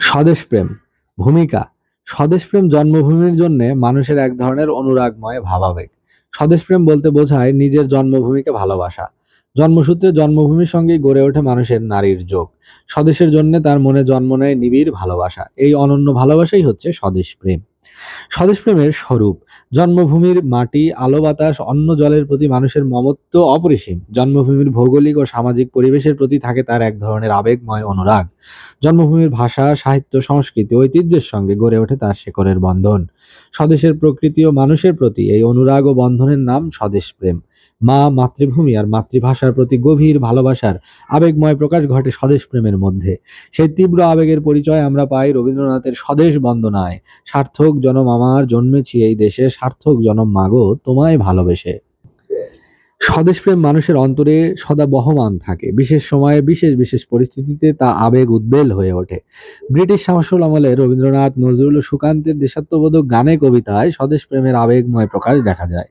স্বদেশপ্রেম, ভূমিকা। স্বদেশপ্রেম জন্মভূমির জন্য মানুষের এক ধরনের অনুরাগময় ভাবাবেগ। স্বদেশপ্রেম বলতে বোঝায় নিজের জন্মভূমিকে ভালোবাসা। জন্মসূত্রে জন্মভূমির সঙ্গেই গড়ে ওঠে মানুষের নারীর যোগ। স্বদেশের জন্য তার মনে জন্ম নেয় নিবিড় ভালোবাসা। এই অনন্য ভালোবাসাই হচ্ছে স্বদেশপ্রেম। স্বদেশপ্রেমের স্বরূপ। জন্মভূমির মাটি, আলো বাতাস অন্য জলের প্রতি মানুষের মমত্ব অপরিসীম। জন্মভূমির ভৌগোলিক ও সামাজিক পরিবেশের প্রতি থাকে তার এক ধরনের আবেগময় অনুরাগ। জন্মভূমির ভাষা, সাহিত্য, সংস্কৃতি, ঐতিহ্যের সঙ্গে গড়ে ওঠে তার শেকড়ের বন্ধন। স্বদেশের প্রকৃতি ও মানুষের প্রতি এই অনুরাগ ও বন্ধনের নাম স্বদেশপ্রেম। মা, মাতৃভূমি আর মাতৃভাষার প্রতি গভীর ভালোবাসার আবেগময় প্রকাশ ঘটে স্বদেশপ্রেমের মধ্যে। সেই তীব্র আবেগের পরিচয় আমরা পাই রবীন্দ্রনাথের স্বদেশ বন্দনায়। সার্থক জনম আমার জন্মেছি এই দেশে সার্থক জনম মাগো তোমায় ভালোবেসে। স্বদেশপ্রেম মানুষের অন্তরে সদা বহমান থাকে। বিশেষ সময়ে, বিশেষ বিশেষ পরিস্থিতিতে তা আবেগ উদ্বেল হয়ে ওঠে। ব্রিটিশ শাসন আমলে রবীন্দ্রনাথ নজরুল ও সুকান্তের দেশাত্মবোধক গানে কবিতায় স্বদেশপ্রেমের আবেগময় প্রকাশ দেখা যায়।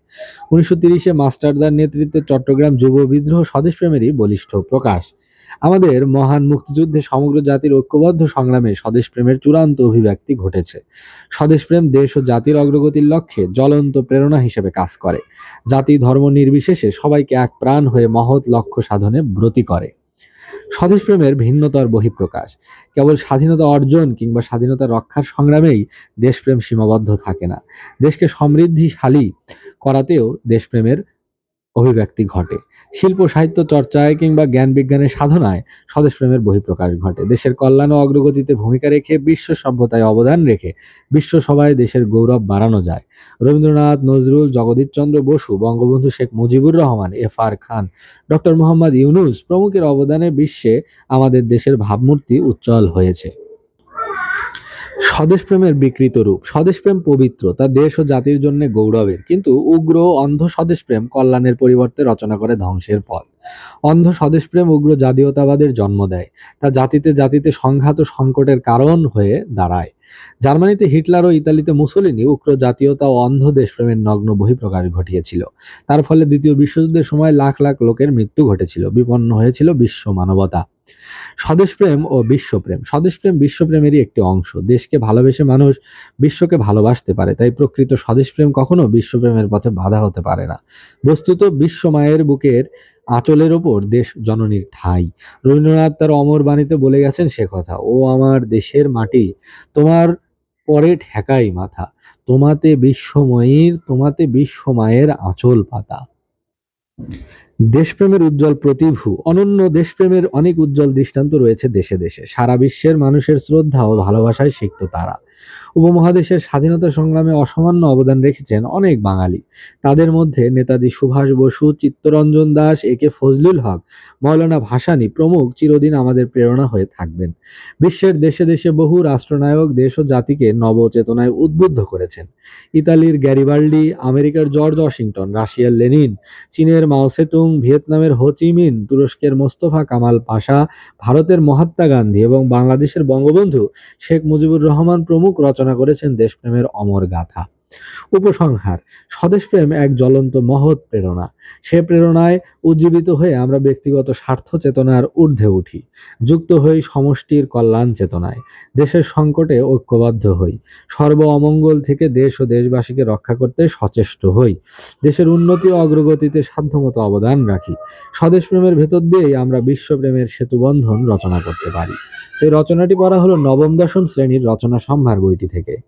উনিশশো তিরিশে মাস্টারদার নেতৃত্বে চট্টগ্রাম যুব বিদ্রোহ স্বদেশপ্রেমেরই বলিষ্ঠ প্রকাশ। আমাদের মহান মুক্তিযুদ্ধে সমগ্র জাতির ঐক্যবদ্ধ সংগ্রামে স্বদেশপ্রেমের চূড়ান্ত অভিব্যক্তি ঘটেছে। স্বদেশপ্রেম দেশ ও জাতির অগ্রগতির লক্ষ্যে জ্বলন্ত প্রেরণা হিসেবে কাজ করে। জাতি ধর্ম নির্বিশেষে সবাইকে এক প্রাণ হয়ে মহৎ লক্ষ্য সাধনে ব্রতী করে। স্বদেশ প্রেমের ভিন্নতর বহিঃপ্রকাশ। কেবল স্বাধীনতা অর্জন কিংবা স্বাধীনতা রক্ষার সংগ্রামেই দেশপ্রেম সীমাবদ্ধ থাকে না। দেশকে সমৃদ্ধিশালী করাতেও দেশপ্রেমের অভিব্যক্তি ঘটে। শিল্প, সাহিত্য চর্চায় কিংবা জ্ঞান বিজ্ঞানের সাধনায় স্বদেশপ্রেমের বহিঃপ্রকাশ ঘটে। দেশের কল্যাণ ও অগ্রগতিতে ভূমিকা রেখে বিশ্ব সভ্যতায় অবদান রেখে বিশ্ব সভায় দেশের গৌরব বাড়ানো যায়। Rabindranath, Nazrul Jagadishchandra Basu, Bangabandhu Sheikh Mujibur Rahman, F R Khan, doctor Mohammad Yunus প্রমুখের অবদানে বিশ্বে আমাদের দেশের ভাবমূর্তি উজ্জ্বল হয়েছে। স্বদেশপ্রেমের বিকৃত রূপ, স্বদেশপ্রেম পবিত্র, তা দেশ ও জাতির জন্য গৌরবের। কিন্তু উগ্র অন্ধ স্বদেশপ্রেম কল্যাণের পরিবর্তে রচনা করে ধ্বংসের পথ। অন্ধ স্বদেশপ্রেম উগ্র জাতীয়তাবাদের জন্ম দেয়, তা জাতিতে জাতিতে সংঘাত ও সংকটের কারণ হয়ে দাঁড়ায়। জার্মানিতে হিটলার ও ইতালিতে মুসলিনি উগ্র জাতীয়তা ও অন্ধ দেশপ্রেমের নগ্ন বহিঃপ্রকাশ ঘটিয়েছিল। তার ফলে দ্বিতীয় বিশ্বযুদ্ধের সময় লাখ লাখ লোকের মৃত্যু ঘটেছিল, বিপন্ন হয়েছিল বিশ্ব মানবতা। স্বদেশপ্রেম ও বিশ্বপ্রেম। স্বদেশপ্রেম, বিশ্বপ্রেমেরই একটি অংশ। দেশকে ভালোবেসে মানুষ বিশ্বকে ভালোবাসতে পারে, তাই প্রকৃত স্বদেশপ্রেম কখনো বিশ্বপ্রেমের পথে বাধা হতে পারে না। বস্তুত বিশ্ব মায়ের বুকের আঁচলের ওপর দেশ জননীর ঠাঁই। রবীন্দ্রনাথ তার অমর বাণীতে বলে গেছেন সে কথা, ও আমার দেশের মাটি, তোমার পরে ঠেকাই মাথা। তোমাতে বিশ্বময়ীর, তোমাতে বিশ্ব মায়ের আঁচল পাতা। দেশপ্রেমের উজ্জ্বল প্রতিভু, অনন্য দেশপ্রেমের অনেক উজ্জ্বল দৃষ্টান্ত রয়েছে দেশে দেশে। সারা বিশ্বের মানুষের শ্রদ্ধা ও ভালোবাসায় সিক্ত তারা। উপমহাদেশের স্বাধীনতা সংগ্রামে অসামান্য অবদান রেখেছেন অনেক বাঙালি। তাদের মধ্যে নেতাজি সুভাষ বসু, চিত্তরঞ্জন দাস, এ কে ফজলুল হক, মৌলানা ভাসানী প্রমুখ চিরদিন আমাদের প্রেরণা হয়ে থাকবেন। বিশ্বের দেশে দেশে বহু রাষ্ট্রনায়ক, দেশ ও জাতিকে নবচেতনায় উদ্বুদ্ধ করেছেন। ইতালির গ্যারিবাল্ডি, আমেরিকার জর্জ ওয়াশিংটন, রাশিয়ার লেনিন, চীনের মাও সেতুং ভিয়েতনামের হো চি মিন, তুরস্কের মোস্তফা কামাল পাশা, ভারতের মহাত্মা গান্ধী এবং বাংলাদেশের বঙ্গবন্ধু শেখ মুজিবুর রহমান প্রমুখ রচনা করেছেন দেশপ্রেমের অমর গাথা। উপসংহার, স্বদেশপ্রেম এক জ্বলন্ত মহৎ প্রেরণা। সে প্রেরণায় উজ্জীবিত হয়ে আমরা ব্যক্তিগত স্বার্থ চেতনার ঊর্ধ্বে উঠি, যুক্ত হই সমষ্টির কল্যাণ চেতনায়। দেশের সংকটে ঐক্যবদ্ধ হই, সর্ব অমঙ্গল থেকে দেশ ও দেশবাসীকে রক্ষা করতে সচেষ্ট হই, দেশের উন্নতি ও অগ্রগতিতে সাধ্যমতো অবদান রাখি। স্বদেশপ্রেমের ভেতর দিয়েই আমরা বিশ্বপ্রেমের সেতুবন্ধন রচনা করতে পারি। এই রচনাটি পড়া হলো নবম দশম শ্রেণির রচনা সম্ভার বইটি থেকে।